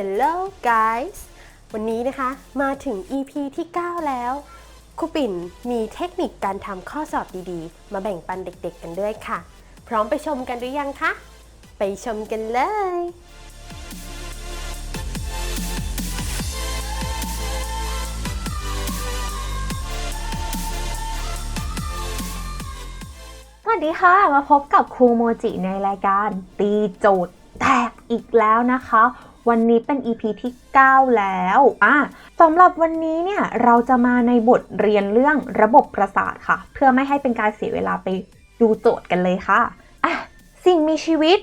Hello guys วันนี้นะคะมาถึง EP ที่ 9 แล้วครูปิ่นมีเทคนิคการทำข้อสอบดีๆ มาแบ่งปันเด็กๆกันด้วยค่ะ พร้อมไปชมกันหรือยังคะ ไปชมกันเลยสวัสดีค่ะ มาพบกับครูโมจิในรายการตีโจทย์แตกอีกแล้วนะคะ วันนี้เป็น EP ที่ 9 แล้วอะสำหรับวันนี้เนี่ยเราจะมาในบทเรียนเรื่องระบบประสาทค่ะ เพื่อไม่ให้เป็นการเสียเวลาไปดูโจทย์กันเลยค่ะอะสิ่งมีชีวิต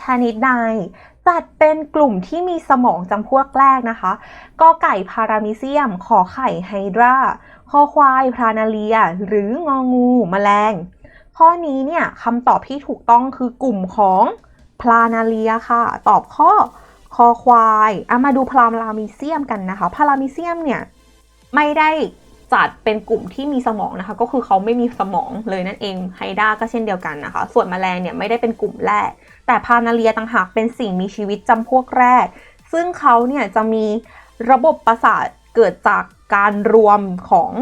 ชนิดใดจัดเป็นกลุ่มที่มีสมองจำพวกแรกนะคะกอไก่พารามิเซียม ขอไข่ไฮดราคอควายพรานาเลีย หรืององูแมลง ข้อนี้เนี่ยคำตอบที่ถูกต้องคือกลุ่มของพลานาเลียค่ะ ตอบข้อ คอควายเอามาดูพารามิเซียมกันนะคะพารามิเซียมเนี่ยไม่ได้จัดเป็นกลุ่มที่มีสมองนะคะ ก็คือเขาไม่มีสมองเลยนั่นเองไฮด้าก็เช่นเดียวกันนะคะ ส่วนแมลงเนี่ยไม่ได้เป็นกลุ่มแรก แต่พานาเลียต่างหากเป็นสิ่งมีชีวิตจำพวกแรก ซึ่งเขาเนี่ยจะมีระบบประสาทเกิดจากการรวมของ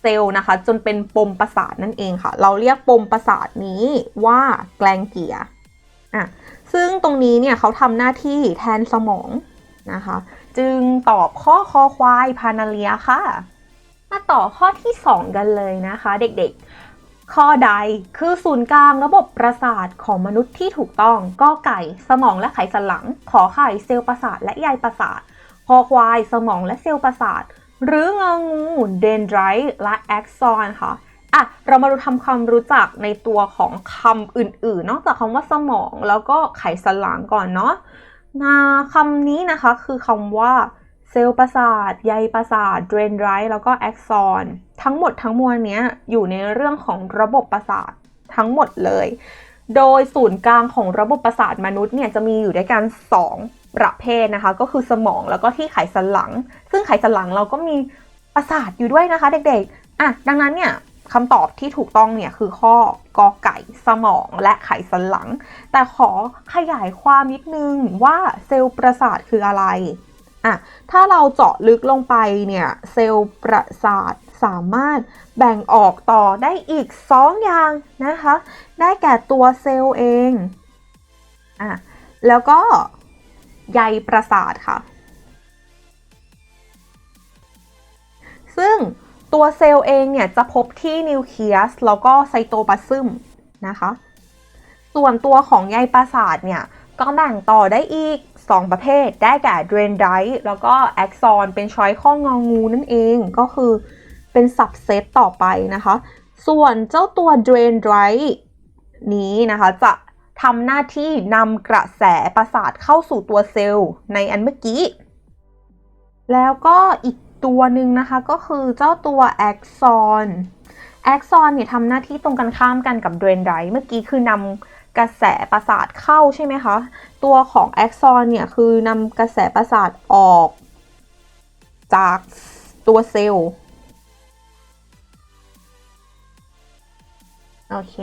เซลล์นะคะ จนเป็นปมประสาทนั่นเองค่ะ เราเรียกปมประสาทนี้ว่าแกลงเกียร์อะ ซึ่งตรงนี้เนี่ยเขาทำหน้าที่แทนสมองนะคะ จึงตอบข้อคอควายพานาเลียค่ะ มาต่อข้อที่ 2 กันเลยนะคะ เด็กๆ ข้อใดคือศูนย์กลางระบบประสาทของมนุษย์ที่ถูกต้องก็ไก่สมองและไขสันหลัง ขอไข่เซลล์ประสาทและใยประสาทคอควายสมองและเซลล์ประสาท หรืององูเดนไดร์และแอ็กซอนค่ะ อะเรามาดูทำความรู้จักในตัวของคำอื่นๆ นอกจากคำว่าสมองแล้วก็ไขสันหลังก่อนเนาะนาคำนี้นะคะคือคำว่าเซลล์ประสาทใยประสาทเดนไรต์แล้วก็แอ็กซอน ทั้งหมดทั้งมวลเนี้ยอยู่ในเรื่องของระบบประสาททั้งหมดเลย โดยศูนย์กลางของระบบประสาทมนุษย์เนี่ยจะมีอยู่ด้วยกัน 2 ประเภทนะคะ ก็คือสมองแล้วก็ที่ไขสันหลัง ซึ่งไขสันหลังเราก็มีประสาทอยู่ด้วยนะคะเด็กๆอะดังนั้นเนี่ย คำตอบที่ถูกต้องเนี่ยคือข้อกอไก่สมองและไขสันหลัง แต่ขอขยายความนิดนึงว่าเซลล์ประสาทคืออะไรอะถ้าเราเจาะลึกลงไปเนี่ยเซลล์ประสาทสามารถแบ่งออกต่อได้อีก 2 อย่างนะคะ ได้แก่ตัวเซลล์เองอะแล้วก็ใยประสาทค่ะ ซึ่ง ตัวเซลล์เองเนี่ยจะพบที่นิวเคลียสแล้วก็ไซโตพลาซึมนะคะ ส่วนตัวของใยประสาทเนี่ย ก็แบ่งต่อได้อีก 2 ประเภท ได้แก่เดรนไดต์แล้วก็แอ็กซอนเป็นช้อยข้ององูนั่นเองก็คือเป็นสับเซตต่อไปนะคะ ส่วนเจ้าตัวเดรนไดต์นี้นะคะจะทำหน้าที่นำกระแสประสาทเข้าสู่ตัวเซลล์ในอันเมื่อกี้ แล้วก็อีก ตัวหนึ่งนะคะก็คือเจ้าตัวแอ็กซอนแอ็กซอนเนี่ยทำหน้าที่ตรงกันข้ามกันกับเดรนไดเมื่อกี้คือนำกระแสประสาทเข้าใช่ไหมคะ ตัวของแอ็กซอนเนี่ยคือนำกระแสประสาทออก จากตัวเซลล์โอเค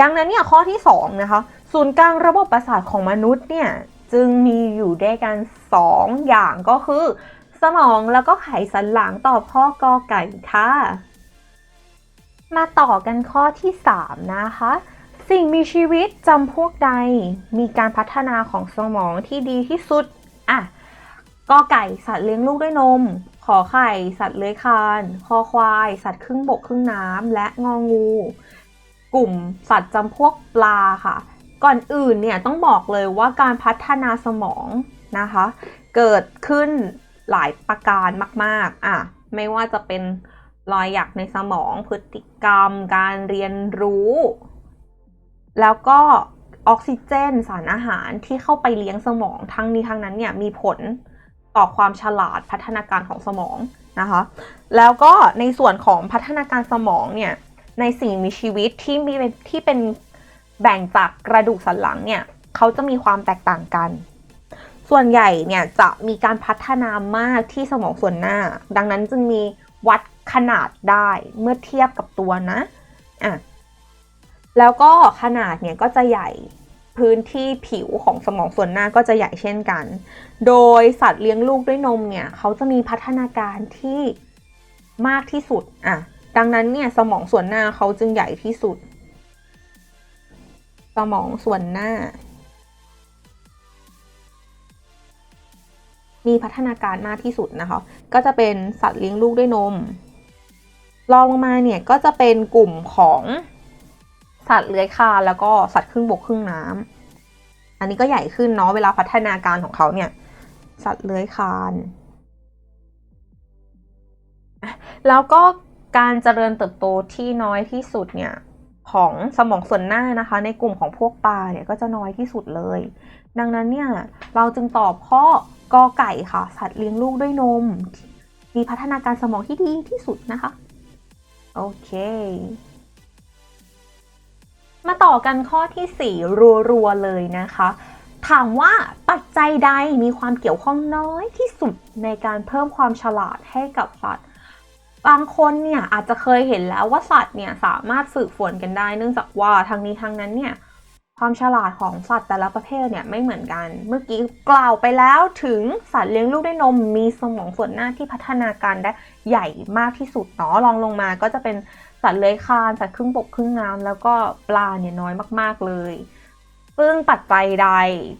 ดังนั้นเนี่ยข้อที่ 2 นะคะ ศูนย์กลางระบบประสาทของมนุษย์เนี่ย จึงมีอยู่ด้วยกัน 2 อย่างก็คือ สมองแล้วก็ไขสันหลังตอบข้อกอไก่ค่ะ มาต่อกันข้อที่ 3 นะคะ สิ่งมีชีวิตจำพวกใด มีการพัฒนาของสมองที่ดีที่สุด อะกอไก่สัตว์เลี้ยงลูกด้วยนม ขอไข่ สัตว์เลื้อยคลาน คอควาย สัตว์ครึ่งบกครึ่งน้ำ และงองู กลุ่มสัตว์จำพวกปลาค่ะ ก่อนอื่นเนี่ยต้องบอกเลยว่าการพัฒนาสมองนะคะ เกิดขึ้น หลายประการมาก ๆ อะ ไม่ว่าจะเป็นรอยหยักในสมอง พฤติกรรม การเรียนรู้ แล้วก็ออกซิเจนสารอาหารที่เข้าไปเลี้ยงสมองทั้งนี้ทั้งนั้นเนี่ยมีผลต่อความฉลาดพัฒนาการของสมองนะคะ แล้วก็ในส่วนของพัฒนาการสมองเนี่ยในสิ่งมีชีวิตที่มีที่เป็นแบ่งจากกระดูกสันหลังเนี่ยเขาจะมีความแตกต่างกัน ส่วนใหญ่เนี่ยจะมีการพัฒนามากที่สมองส่วนหน้า ดังนั้นจึงมีวัดขนาดได้เมื่อเทียบกับตัวนะอะแล้วก็ขนาดเนี่ยก็จะใหญ่พื้นที่ผิวของสมองส่วนหน้าก็จะใหญ่เช่นกัน โดยสัตว์เลี้ยงลูกด้วยนมเนี่ยเขาจะมีพัฒนาการที่มากที่สุดอะดังนั้นเนี่ยสมองส่วนหน้าเขาจึงใหญ่ที่สุด สมองส่วนหน้า มีพัฒนาการมากที่สุดนะคะ ก็จะเป็นสัตว์เลี้ยงลูกด้วยนมรองลงมาเนี่ยก็จะเป็นกลุ่มของสัตว์เลื้อยคลานแล้วก็สัตว์ครึ่งบกครึ่งน้ำอันนี้ก็ใหญ่ขึ้นเนาะเวลาพัฒนาการของเขาเนี่ย สัตว์เลื้อยคลานแล้วก็การเจริญเติบโตที่น้อยที่สุดเนี่ยของสมองส่วนหน้านะคะ ในกลุ่มของพวกปลาเนี่ยก็จะน้อยที่สุดเลย ดังนั้นเนี่ยเราจึงตอบข้อ กอไก่ค่ะ สัตว์เลี้ยงลูกด้วยนม มีพัฒนาการสมองที่ดีที่สุดนะคะ โอเค มาต่อกันข้อที่ 4 รัวๆ เลยนะคะ ถามว่าปัจจัยใดมีความเกี่ยวข้องน้อยที่สุดในการเพิ่มความฉลาดให้กับสัตว์บางคนเนี่ยอาจจะเคยเห็นแล้วว่าสัตว์เนี่ยสามารถฝึกฝนกันได้ เนื่องจากว่าทางนี้ทางนั้นเนี่ย ความฉลาดของสัตว์แต่ละประเภทเนี่ยไม่เหมือนกัน เมื่อกี้กล่าวไปแล้วถึงสัตว์เลี้ยงลูกด้วยนมมีสมองส่วนหน้าที่พัฒนาการได้ใหญ่มากที่สุดเนาะรองลงมาก็จะเป็นสัตว์เลื้อยคลานสัตว์ครึ่งบกครึ่งน้ำแล้วก็ปลาเนี่ยน้อยมากๆเลยซึ่งปัจจัยใด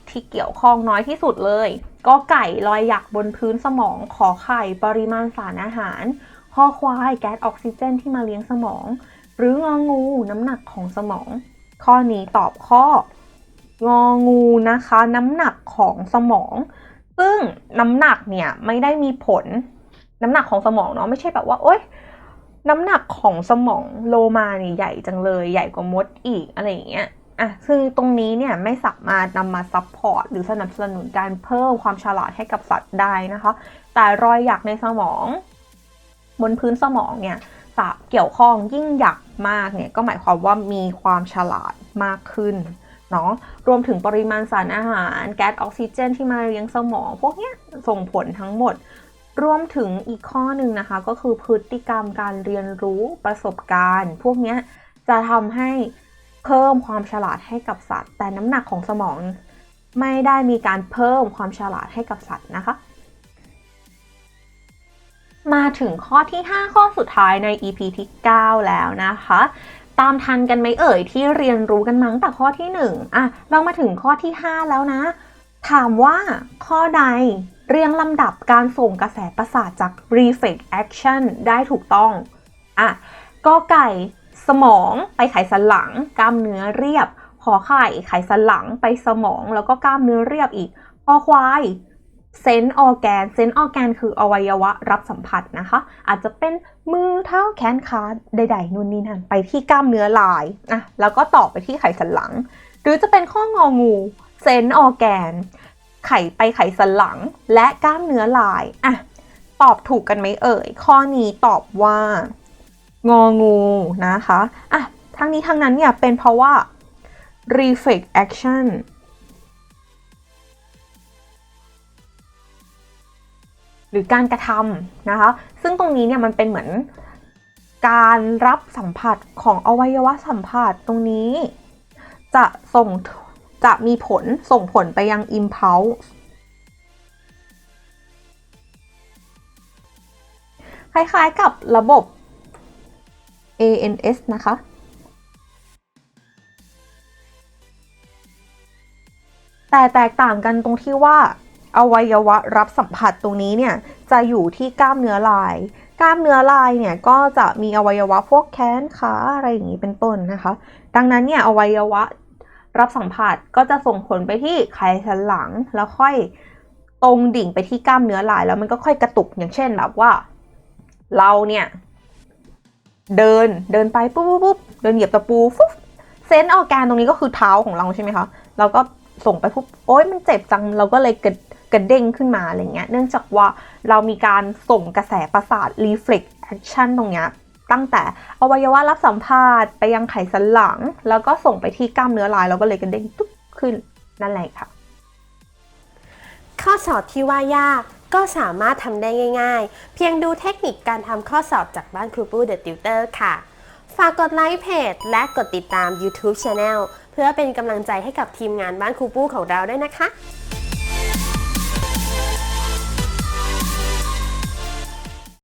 ที่เกี่ยวข้องน้อยที่สุดเลย ก็ไก่ลอยหยักบนพื้นสมองขอไข่ปริมาณสารอาหารข้อควายแก๊สออกซิเจนที่มาเลี้ยงสมอง หรืององูน้ำหนักของสมอง ข้อนี้ตอบข้ององูนะคะ น้ำหนักของสมอง ซึ่งน้ำหนักเนี่ยไม่ได้มีผล น้ำหนักของสมองเนาะไม่ใช่แบบว่าโอ๊ยน้ำหนักของสมองโลมาเนี่ยใหญ่จังเลยใหญ่กว่ามดอีกอะไรอย่างเงี้ยอะซึ่งตรงนี้เนี่ยไม่สามารถนำมาซัพพอร์ตหรือสนับสนุนการเพิ่มความฉลาดให้กับสัตว์ได้นะคะ แต่รอยหยักในสมอง บนพื้นสมองเนี่ย เกี่ยวข้องยิ่งหยักมากเนี่ยก็หมายความว่ามีความฉลาดมากขึ้นเนาะรวมถึงปริมาณสารอาหารแก๊สออกซิเจน ที่มาเลี้ยงสมอง พวกเนี้ยส่งผลทั้งหมด รวมถึงอีกข้อหนึ่งนะคะ ก็คือพฤติกรรมการเรียนรู้ประสบการณ์ พวกเนี้ยจะทำให้เพิ่มความฉลาดให้กับสัตว์ แต่น้ำหนักของสมอง ไม่ได้มีการเพิ่มความฉลาดให้กับสัตว์นะคะ มาถึงข้อที่ 5 ข้อสุดท้ายใน EP ที่ 9 แล้วนะคะ ตามทันกันไหมเอ่ยที่เรียนรู้กันมาตั้งแต่ข้อที่ 1 อะ เรามาถึงข้อที่ 5 แล้วนะ ถามว่าข้อใดเรียงลำดับการส่งกระแสประสาทจาก reflex action ได้ถูกต้อง อะกอไก่สมองไปไขสันหลัง กล้ามเนื้อเรียบ ขอไข่ไขสันหลังไปสมองแล้วก็กล้ามเนื้อเรียบอีกคอควาย เซนต์ออแกน เซนต์ออแกนคืออวัยวะรับสัมผัสนะคะ อาจจะเป็นมือเท้าแขนขาใดๆนู่นนี่นั่นไปที่กล้ามเนื้อลายอะแล้วก็ต่อไปที่ไขสันหลัง หรือจะเป็นข้ององูเซนต์ออแกน ไขไปไขสันหลังและกล้ามเนื้อลายอะตอบถูกกันไหมเอ่ย ข้อนี้ตอบว่า งองูนะคะอะทั้งนี้ทั้งนั้นเนี่ยเป็นเพราะว่า reflex action หรือการกระทำนะคะ ซึ่งตรงนี้เนี่ยมันเป็นเหมือนการรับสัมผัสของอวัยวะสัมผัสตรงนี้ จะส่งจะมีผลส่งผลไปยัง impulse คล้ายๆกับระบบ ANS นะคะ แต่แตกต่างกันตรงที่ว่า อวัยวะรับสัมผัสตรงนี้เนี่ยจะอยู่ที่กล้ามเนื้อลาย กล้ามเนื้อลายเนี่ยก็จะมีอวัยวะพวกแขนขาอะไรอย่างนี้เป็นต้นนะคะ ดังนั้นเนี่ยอวัยวะรับสัมผัสก็จะส่งผลไปที่ไขสันหลังแล้วค่อยตรงดิ่งไปที่กล้ามเนื้อลายแล้วมันก็ค่อยกระตุกอย่างเช่นแบบว่า เราเนี่ยเดินเดินไปปุ๊บปุ๊บเดินเหยียบตะปูฟุ๊บเซนต์ออแกนตรงนี้ก็คือเท้าของเราใช่ไหมคะเราก็ส่งไปปุ๊บโอ๊ยมันเจ็บจังเราก็เลยกระ กระเด้งขึ้นมาอะไรเงี้ย เนื่องจากว่าเรามีการส่งกระแสประสาท reflex action ตรงเนี้ยตั้งแต่อวัยวะรับสัมผัสไปยังไขสันหลัง แล้วก็ส่งไปที่กล้ามเนื้อลายเราก็เลยกระเด้งตุ๊บขึ้นนั่นแหละค่ะ ข้อสอบที่ว่ายากก็สามารถทำได้ง่าย ๆ เพียงดูเทคนิคการทำข้อสอบจากบ้านครูปูเดอะติวเตอร์ค่ะ ฝากกดไลค์เพจและกดติดตาม YouTube Channel เพื่อเป็นกำลังใจให้กับทีมงานบ้านครูปู้ของเราด้วยนะคะ